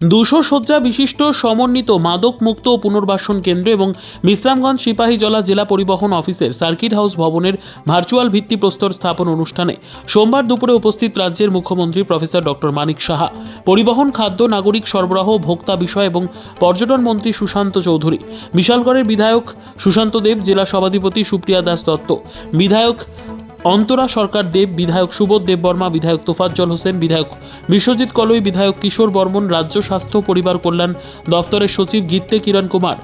দুশো শয্যা বিশিষ্ট সমন্বিত মাদক মুক্ত পুনর্বাসন কেন্দ্র এবং বিশ্রামগঞ্জ সিপাহীজলা জেলা পরিবহন অফিসের সার্কিট হাউস ভবনের ভার্চুয়াল ভিত্তিপ্রস্তর স্থাপন অনুষ্ঠানে সোমবার দুপুরে উপস্থিত রাজ্যের মুখ্যমন্ত্রী প্রফেসর ডক্টর মানিক সাহা, পরিবহন, খাদ্য, নাগরিক সরবরাহ, ভোক্তা বিষয় এবং পর্যটন মন্ত্রী সুশান্ত চৌধুরী, বিশালগড়ের বিধায়ক সুশান্ত দেব, জেলা সভাধিপতি সুপ্রিয়া দাস দত্ত, বিধায়ক অন্তরা সরকার দেব, বিধায়ক সুবোধ দেববর্মা বিধায়ক তোফাজ্জল হোসেন, বিধায়ক বিশ্বজিৎ কলই, বিধায়ক কিশোর বর্মন, রাজ্য স্বাস্থ্য পরিবার কল্যাণ দপ্তরের সচিব গীত্তে কিরণ কুমার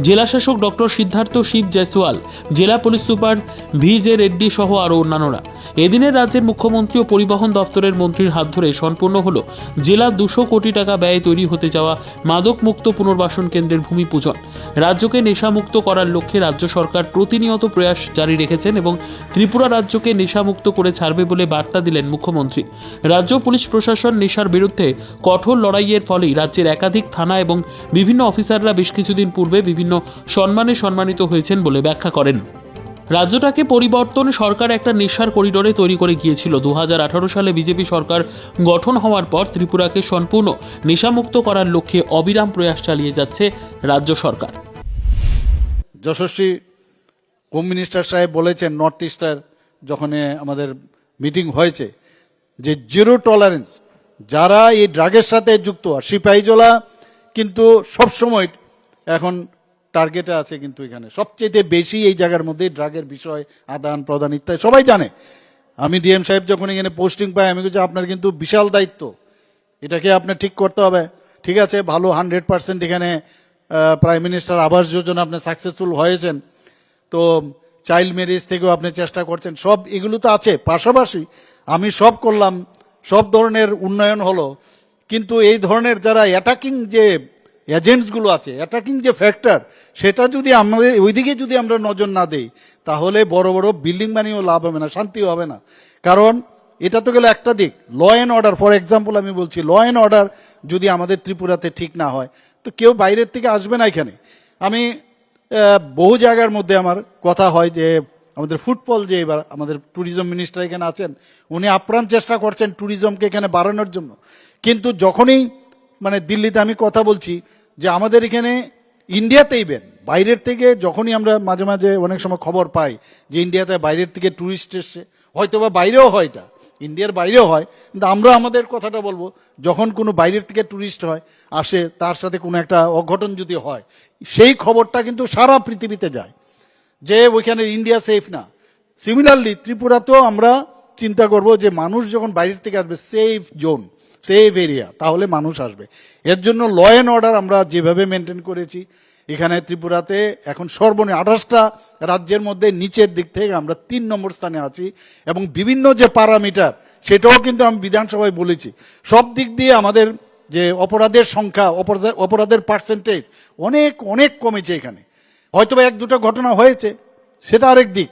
জেলাশাসক ডক্টর সিদ্ধার্থ শিব জয়সওয়াল, জেলা police super V J Reddy সহ আরও অন্যান্যরা। এদিনের রাজ্যের মুখ্যমন্ত্রী ও পরিবহন দপ্তরের মন্ত্রীর হাত ধরে সম্পূর্ণ হল জেলা দুশো কোটি টাকা ব্যয়ে তৈরি হতে যাওয়া মাদক মুক্ত পুনর্বাসন কেন্দ্রের ভূমি পূজন। রাজ্যকে নেশামুক্ত করার লক্ষ্যে রাজ্য সরকার প্রতিনিয়ত প্রয়াস জারি রেখেছেন এবং ত্রিপুরা রাজ্যকে নেশামুক্ত করে ছাড়বে বলে বার্তা দিলেন মুখ্যমন্ত্রী। রাজ্য পুলিশ প্রশাসন নেশার বিরুদ্ধে কঠোর লড়াইয়ের ফলেই রাজ্যের একাধিক থানা এবং বিভিন্ন অফিসাররা বেশ কিছুদিন পূর্বে বিভিন্ন সম্মানে সম্মানিত হয়েছেন বলে ব্যাখ্যা করেন। রাজ্যটাকে পরিবর্তন সরকার একটা নেশার করিডোরে তৈরি করে গিয়েছিল। দু হাজার আঠারো সালে বিজেপি সরকার গঠন হওয়ার পর ত্রিপুরাকে সম্পূর্ণ নেশামুক্ত করার লক্ষ্যে অবিরাম প্রয়াস চালিয়ে যাচ্ছে রাজ্য সরকার। যশস্বী হোম মিনিস্টার সাহেব বলেছেন, নর্থ ইস্টার যখন আমাদের মিটিং হয়েছে, যে জিরো টলারেন্স, যারা এই ড্রাগের সাথে যুক্ত, আর সিপাহীজলা কিন্তু সবসময় এখন টার্গেটে আছে কিন্তু এখানে। সবচেয়ে বেশি এই জায়গার মধ্যে ড্রাগের বিষয়, আদান, প্রদান ইত্যাদি সবাই জানে। আমি ডিএম সাহেব যখন এখানে পোস্টিং পাই, আমি বলছি, আপনার কিন্তু বিশাল দায়িত্ব। এটাকে আপনার ঠিক করতে হবে। ঠিক আছে, ভালো হান্ড্রেড পার্সেন্ট এখানে প্রাইম মিনিস্টার আবাস যোজনা আপনি সাকসেসফুল হয়েছেন। তো চাইল্ড ম্যারেজ থেকেও আপনি চেষ্টা করছেন, সব এগুলো তো আছে, পাশাপাশি আমি সব করলাম, সব ধরনের উন্নয়ন হলো, কিন্তু এই ধরনের যারা অ্যাটাকিং যে এজেন্টসগুলো আছে অ্যাটাকিং যে ফ্যাক্টর সেটা যদি আমাদের, ওইদিকে যদি আমরা নজর না দিই, তাহলে বড় বড় বিল্ডিং বানিয়েও লাভ হবে না, শান্তিও হবে না। কারণ এটা তো গেলে একটা দিক law and order for example আমি বলছি ল অ্যান্ড অর্ডার যদি আমাদের ত্রিপুরাতে ঠিক না হয়, তো কেউ বাইরের থেকে আসবে না এখানে। আমি বহু জায়গার মধ্যে আমার কথা হয় যে আমাদের ফুটবল যে এবার আমাদের ট্যুরিজম মিনিস্টার এখানে আছেন, উনি আপ্রাণ চেষ্টা করছেন ট্যুরিজমকে এখানে বাড়ানোর জন্য। কিন্তু যখনই মানে দিল্লিতে আমি কথা বলছি যে আমাদের এখানে ইন্ডিয়াতে ইভেন বাইরের থেকে যখনই আমরা মাঝে মাঝে অনেক সময় খবর পাই যে ইন্ডিয়াতে বাইরের থেকে ট্যুরিস্ট এসছে হয়তো বা বাইরেও হয় এটা। ইন্ডিয়ার বাইরেও হয়। কিন্তু আমরা আমাদের কথাটা বলব, যখন কোনো বাইরের থেকে ট্যুরিস্ট হয়, আসে, তার সাথে কোনো একটা অঘটন যদি হয়, সেই খবরটা কিন্তু সারা পৃথিবীতে যায়। যে ওইখানে ইন্ডিয়া সেফ না। সিমিলারলি ত্রিপুরাতেও আমরা চিন্তা করব যে মানুষ যখন বাইরের থেকে আসবে সেফ জোন সেফ এরিয়া তাহলে মানুষ আসবে। এর জন্য ল অ্যান্ড অর্ডার আমরা যেভাবে মেনটেন করেছি এখানে ত্রিপুরাতে এখন সর্বনিম্ন আঠাশটা রাজ্যের মধ্যে নিচের দিক থেকে আমরা তিন নম্বর স্থানে আছি এবং বিভিন্ন যে প্যারামিটার, সেটাও কিন্তু আমি বিধানসভায় বলেছি। সব দিক দিয়ে আমাদের যে অপরাধের সংখ্যা, অপরাধের- পার্সেন্টেজ অনেক অনেক কমেছে এখানে। হয়তো এক দুটো ঘটনা হয়েছে, সেটা আরেক দিক।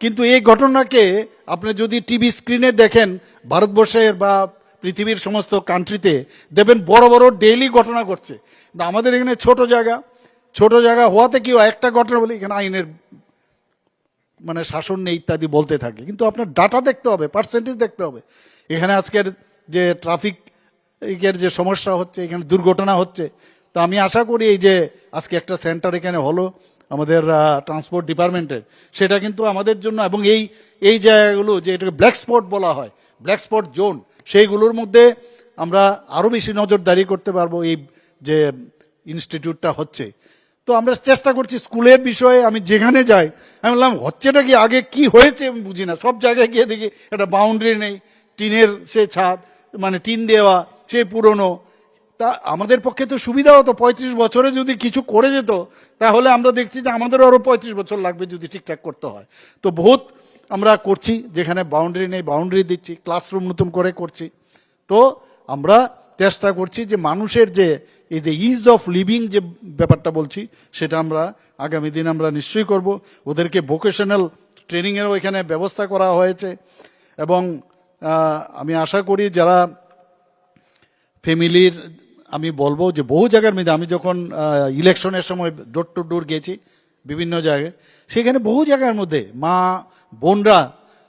কিন্তু এই ঘটনাকে আপনি যদি টিভি স্ক্রিনে দেখেন, ভারতবর্ষের বা পৃথিবীর সমস্ত কান্ট্রিতে দেখবেন বড় বড় ডেইলি ঘটনা ঘটছে। আমাদের এখানে ছোট জায়গা ছোট জায়গা হওয়াতে কি হয়, একটা ঘটনা বলে এখানে আইনের মানে শাসন নেই ইত্যাদি বলতে থাকে। কিন্তু আপনার ডাটা দেখতে হবে পার্সেন্টেজ দেখতে হবে। এখানে আজকের যে ট্রাফিক এর যে সমস্যা হচ্ছে এখানে দুর্ঘটনা হচ্ছে। তো আমি আশা করি এই যে আজকে একটা সেন্টার এখানে হলো আমাদের ট্রান্সপোর্ট ডিপার্টমেন্টের সেটা কিন্তু আমাদের জন্য এবং এই এই জায়গাগুলো যে এটাকে ব্ল্যাক স্পট বলা হয় ব্ল্যাক স্পট জোন সেইগুলোর মধ্যে আমরা আরও বেশি নজরদারি করতে পারব এই যে ইনস্টিটিউটটা হচ্ছে। তো আমরা চেষ্টা করছি স্কুলের বিষয়ে আমি যেখানে যাই, আমি বললাম, হচ্ছেটা কি, আগে কি হয়েছে আমি বুঝি না। সব জায়গায় গিয়ে দেখি একটা বাউন্ডারি নেই, টিনের সে ছাদ মানে টিন দেওয়া, সে পুরনো। তা আমাদের পক্ষে তো সুবিধা হতো, পঁয়ত্রিশ বছরে যদি কিছু করে যেত, তাহলে আমরা দেখছি যে আমাদেরও আরও পঁয়ত্রিশ বছর লাগবে যদি ঠিকঠাক করতে হয়। তো বহুত আমরা করছি, যেখানে বাউন্ডারি নেই বাউন্ডারি দিচ্ছি ক্লাসরুম নতুন করে করছি। তো আমরা চেষ্টা করছি যে মানুষের যে এই যে ইজ অফ লিভিং যে ব্যাপারটা বলছি, সেটা আমরা আগামী দিন আমরা নিশ্চয়ই করব। ওদেরকে ভোকেশনাল ট্রেনিংয়েরও এখানে ব্যবস্থা করা হয়েছে। এবং আমি আশা করি যারা ফ্যামিলির, আমি বলব যে বহু জায়গার মধ্যে আমি যখন ইলেকশনের সময় ডোর টু ডোর গেছি, বিভিন্ন জায়গায়, সেখানে বহু জায়গার মধ্যে মা, বোনরা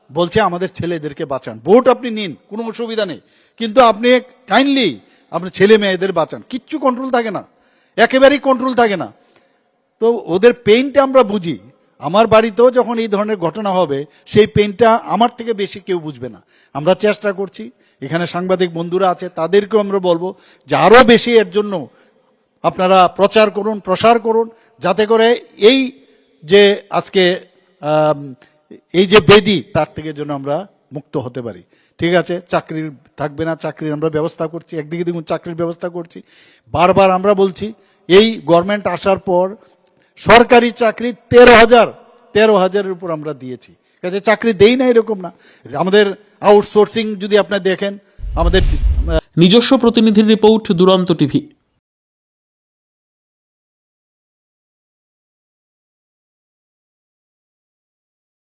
বলছে আমাদের ছেলেদেরকে বাঁচান। ভোট আপনি নিন, কোনো অসুবিধা নেই। কিন্তু আপনি কাইন্ডলি আপনার ছেলে মেয়েদের বাঁচান। কিচ্ছু কন্ট্রোল থাকে না। একেবারেই কন্ট্রোল থাকে না। তো ওদের পেইনটা আমরা বুঝি। আমার বাড়িতেও যখন এই ধরনের ঘটনা হবে, সেই পেইনটা আমার থেকে বেশি কেউ বুঝবে না। আমরা চেষ্টা করছি। এখানে সাংবাদিক বন্ধুরা আছে, তাদেরকেও আমরা বলব যে আরও বেশি এর জন্য আপনারা প্রচার করুন, প্রসার করুন, যাতে করে এই যে আজকে এই যে বেদি, তার থেকে যেন আমরা মুক্ত হতে পারি। ঠিক আছে চাকরির থাকবে না, চাকরির আমরা ব্যবস্থা করছি, একদিকে দেখুন চাকরির ব্যবস্থা করছি। বারবার আমরা বলছি, এই গভর্নমেন্ট আসার পর সরকারি চাকরি তেরো হাজার, তেরো হাজারের উপর আমরা দিয়েছি। ঠিক আছে, চাকরি দেই না এরকম না। আমাদের আউটসোর্সিং যদি আপনি দেখেন, আমাদের, নিজস্ব প্রতিনিধির রিপোর্ট, দুরন্ত টিভি।